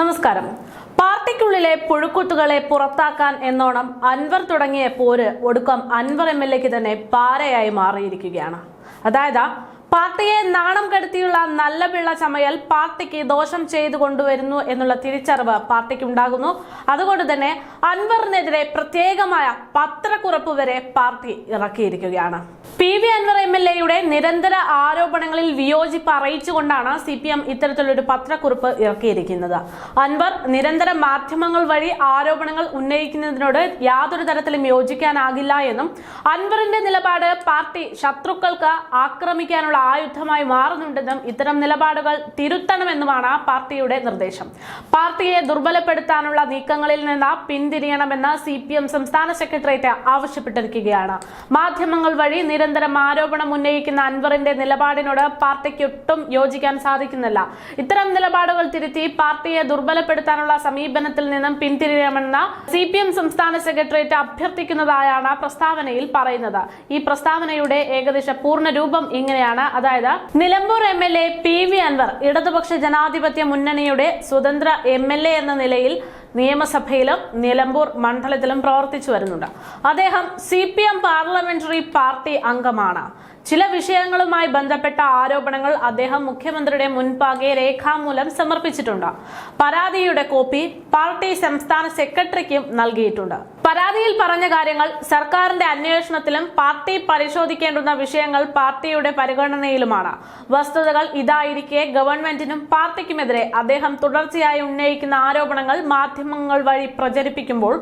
നമസ്കാരം. പാർട്ടിക്കുള്ളിലെ പുഴുക്കുത്തുകളെ പുറത്താക്കാൻ എന്നോണം അൻവർ തുടങ്ങിയ പോര് ഒടുക്കം അൻവർ എം എൽ എക്ക് തന്നെ പാരയായി മാറിയിരിക്കുകയാണ്. അതായത് പാർട്ടിയെ നാണം കെടുത്തിയുള്ള നല്ല പിള്ള ചമയൽ പാർട്ടിക്ക് ദോഷം ചെയ്തു കൊണ്ടുവരുന്നു എന്നുള്ള തിരിച്ചറിവ് പാർട്ടിക്ക് ഉണ്ടാകുന്നു അതുകൊണ്ട് തന്നെ അൻവറിനെതിരെ പ്രത്യേകമായ പത്രക്കുറപ്പ് വരെ party ഇറക്കിയിരിക്കുകയാണ്. P V Anvar M L എയുടെ നിരന്തര ആരോപണങ്ങളിൽ വിയോജിപ്പ് അറിയിച്ചുകൊണ്ടാണ് സി പി എം ഇത്തരത്തിലൊരു പത്രക്കുറിപ്പ് ഇറക്കിയിരിക്കുന്നത്. അൻവർ നിരന്തര മാധ്യമങ്ങൾ വഴി ആരോപണങ്ങൾ ഉന്നയിക്കുന്നതിനോട് യാതൊരു തരത്തിലും യോജിക്കാനാകില്ല എന്നും അൻവറിന്റെ നിലപാട് പാർട്ടി ശത്രുക്കൾക്ക് ആക്രമിക്കാനുള്ള ആയുധമായി മാറുന്നുണ്ടെന്നും ഇത്തരം നിലപാടുകൾ തിരുത്തണമെന്നുമാണ് പാർട്ടിയുടെ നിർദ്ദേശം. പാർട്ടിയെ ദുർബലപ്പെടുത്താനുള്ള നീക്കങ്ങളിൽ നിന്ന് പിന്തിരിയണമെന്ന് സി പി എം സംസ്ഥാന സെക്രട്ടേറിയറ്റ് ആവശ്യപ്പെട്ടിരിക്കുകയാണ്. മാധ്യമങ്ങൾ വഴി നിരന്തരം ആരോപണം ഉന്നയിക്കുന്ന അൻവറിന്റെ നിലപാടിനോട് പാർട്ടിക്ക് ഒട്ടും യോജിക്കാൻ സാധിക്കുന്നില്ല. ഇത്തരം നിലപാടുകൾ തിരുത്തി പാർട്ടിയെ ദുർബലപ്പെടുത്താനുള്ള സമീപനത്തിൽ നിന്നും പിന്തിരിയണമെന്ന് സി പി എം സംസ്ഥാന സെക്രട്ടേറിയറ്റ് അഭ്യർത്ഥിക്കുന്നതായാണ് പ്രസ്താവനയിൽ പറയുന്നത്. ഈ പ്രസ്താവനയുടെ ഏകദേശ പൂർണ രൂപം ഇങ്ങനെയാണ്. അതായത് Nilambur M L A P V Anvar ഇടതുപക്ഷ ജനാധിപത്യ മുന്നണിയുടെ സ്വതന്ത്ര എം എൽ എ എന്ന നിലയിൽ നിയമസഭയിലും നിലമ്പൂർ മണ്ഡലത്തിലും പ്രവർത്തിച്ചു വരുന്നുണ്ട്. അദ്ദേഹം C P M parliamentary party അംഗമാണ്. ചില വിഷയങ്ങളുമായി ബന്ധപ്പെട്ട ആരോപണങ്ങൾ അദ്ദേഹം മുഖ്യമന്ത്രിയുടെ മുൻപാകെ രേഖാമൂലം സമർപ്പിച്ചിട്ടുണ്ട്. പരാതിയുടെ കോപ്പി പാർട്ടി സംസ്ഥാന സെക്രട്ടറിക്കും നൽകിയിട്ടുണ്ട്. പരാതിയിൽ പറഞ്ഞ കാര്യങ്ങൾ സർക്കാരിന്റെ അന്വേഷണത്തിലും പാർട്ടി പരിശോധിക്കേണ്ടുന്ന വിഷയങ്ങൾ പാർട്ടിയുടെ പരിഗണനയിലുമാണ്. വസ്തുതകൾ ഇതായിരിക്കെ ഗവൺമെന്റിനും പാർട്ടിക്കുമെതിരെ അദ്ദേഹം തുടർച്ചയായി ഉന്നയിക്കുന്ന ആരോപണങ്ങൾ മാധ്യമങ്ങൾ വഴി പ്രചരിപ്പിക്കുമ്പോൾ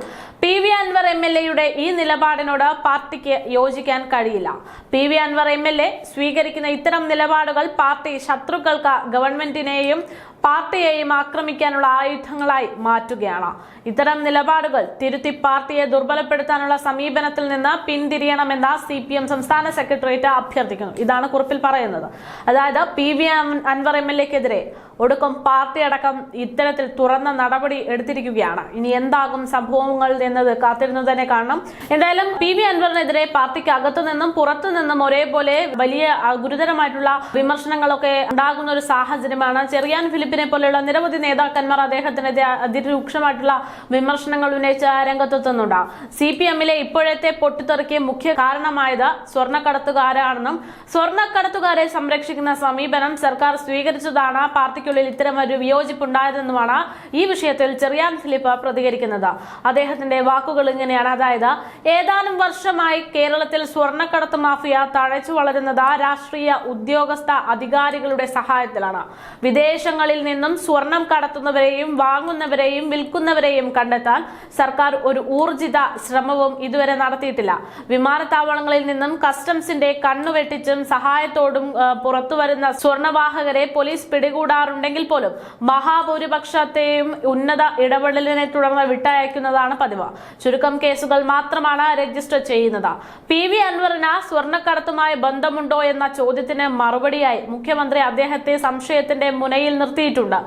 P V Anvar M L എയുടെ ഈ നിലപാടിനോട് പാർട്ടിക്ക് യോജിക്കാൻ കഴിയില്ല. P V Anvar M L A സ്വീകരിക്കുന്ന ഇത്തരം നിലപാടുകൾ പാർട്ടി ശത്രുക്കൾക്ക് ഗവൺമെന്റിനെയും പാർട്ടിയെയും ആക്രമിക്കാനുള്ള ആയുധങ്ങളായി മാറ്റുകയാണ്. ഇത്തരം നിലപാടുകൾ തിരുത്തി പാർട്ടിയെ ദുർബലപ്പെടുത്താനുള്ള സമീപനത്തിൽ നിന്ന് പിന്തിരിയണമെന്ന് സി പി എം സംസ്ഥാന സെക്രട്ടേറിയറ്റ് അഭ്യർത്ഥിക്കുന്നു. ഇതാണ് കുറിപ്പിൽ പറയുന്നത്. അതായത് P V Anvar M L എക്കെതിരെ ഒടുക്കം പാർട്ടി അടക്കം ഇത്തരത്തിൽ തുറന്ന നടപടി എടുത്തിരിക്കുകയാണ്. ഇനി എന്താകും സംഭവങ്ങൾ എന്നത് കാത്തിരുന്നു തന്നെ കാണണം. എന്തായാലും പി വി അൻവറിനെതിരെ പാർട്ടിക്ക് അകത്തു നിന്നും പുറത്തു നിന്നും ഒരേപോലെ വലിയ ഗുരുതരമായിട്ടുള്ള വിമർശനങ്ങളൊക്കെ ഉണ്ടാകുന്ന ഒരു സാഹചര്യമാണ് ചെറിയാൻ ഫിലിപ്പിനെ പോലെയുള്ള നിരവധി നേതാക്കന്മാർ അദ്ദേഹത്തിനെതിരെ അതിരൂക്ഷമായിട്ടുള്ള വിമർശനങ്ങൾ ഉന്നയിച്ച് രംഗത്തെത്തുന്നുണ്ട് സി പി എമ്മിലെ ഇപ്പോഴത്തെ പൊട്ടിത്തെറിക്ക് മുഖ്യ കാരണമായത് സ്വർണക്കടത്തുകാരാണെന്നും സ്വർണക്കടത്തുകാരെ സംരക്ഷിക്കുന്ന സമീപനം സർക്കാർ സ്വീകരിച്ചതാണ് പാർട്ടിക്കുള്ളിൽ ഇത്തരം ഒരു വിയോജിപ്പുണ്ടായതെന്നുമാണ് ഈ വിഷയത്തിൽ ചെറിയാൻ ഫിലിപ്പ് പ്രതികരിക്കുന്നത്. അദ്ദേഹത്തിന്റെ വാക്കുകൾ ഇങ്ങനെയാണ്. അതായത് ഏതാനും വർഷമായി കേരളത്തിൽ സ്വർണക്കടത്ത് മാഫിയ തഴച്ചു വളരുന്നത് രാഷ്ട്രീയ ഉദ്യോഗസ്ഥ അധികാരികളുടെ സഹായത്തിലാണ്. വിദേശങ്ങളിൽ നിന്നും സ്വർണം കടത്തുന്നവരെയും വാങ്ങുന്നവരെയും വിൽക്കുന്നവരെയും കണ്ടെത്താൻ സർക്കാർ ഒരു ഊർജിത ശ്രമവും ഇതുവരെ നടത്തിയിട്ടില്ല. വിമാനത്താവളങ്ങളിൽ നിന്നും കസ്റ്റംസിന്റെ കണ്ണുവെട്ടിച്ചും സഹായത്തോടും പുറത്തുവരുന്ന സ്വർണവാഹകരെ പോലീസ് പിടികൂടാറുണ്ടെങ്കിൽ പോലും മഹാഭൂരിപക്ഷത്തെയും ഉന്നത ഇടപെടലിനെ തുടർന്ന് വിട്ടയക്കുന്നതാണ് പതിവ്. ചുരുക്കം കേസുകൾ മാത്രമാണ് രജിസ്റ്റർ ചെയ്യുന്നത്. പി വി അൻവറിന് സ്വർണക്കടത്തുമായി ബന്ധമുണ്ടോ എന്ന ചോദ്യത്തിന് മറുപടിയായി മുഖ്യമന്ത്രി അദ്ദേഹത്തെ സംശയത്തിന്റെ മുനയിൽ നിർത്തിയിട്ടുണ്ട്. നൽകിയിട്ടുണ്ട്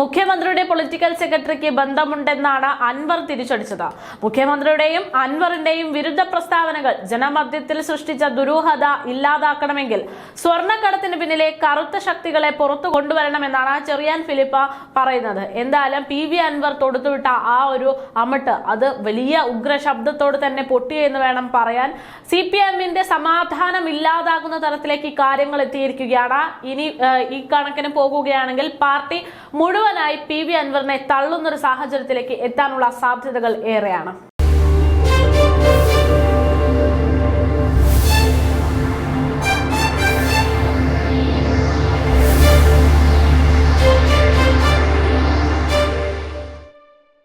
മുഖ്യമന്ത്രിയുടെ പൊളിറ്റിക്കൽ സെക്രട്ടറിക്ക് ബന്ധമുണ്ടെന്നാണ് അൻവർ തിരിച്ചടിച്ചത്. മുഖ്യമന്ത്രിയുടെയും അൻവറിന്റെയും വിരുദ്ധ പ്രസ്താവനകൾ ജനമധ്യത്തിൽ സൃഷ്ടിച്ച ദുരൂഹത ഇല്ലാതാക്കണമെങ്കിൽ സ്വർണക്കടത്തിന് പിന്നിലെ കറുത്ത ശക്തികളെ പുറത്തു കൊണ്ടുവരണമെന്നാണ് ചെറിയാൻ ഫിലിപ്പ പറയുന്നത്. എന്തായാലും പി വി അൻവർ തൊടുത്തുവിട്ട ആ ഒരു അമട്ട് അത് വലിയ ഉഗ്ര ശബ്ദത്തോട് തന്നെ പൊട്ടി എന്ന് വേണം പറയാൻ. സി പി എമ്മിന്റെ സമാധാനം ഇല്ലാതാകുന്ന തരത്തിലേക്ക് കാര്യങ്ങൾ എത്തിയിരിക്കുകയാണ്. ഇനി ഈ കണക്കിന് പോകുകയാണെങ്കിൽ പാർട്ടി മുഴുവനായി പി വി അൻവറിനെ തള്ളുന്നൊരു സാഹചര്യത്തിലേക്ക് എത്താനുള്ള സാധ്യതകൾ ഏറെയാണ്.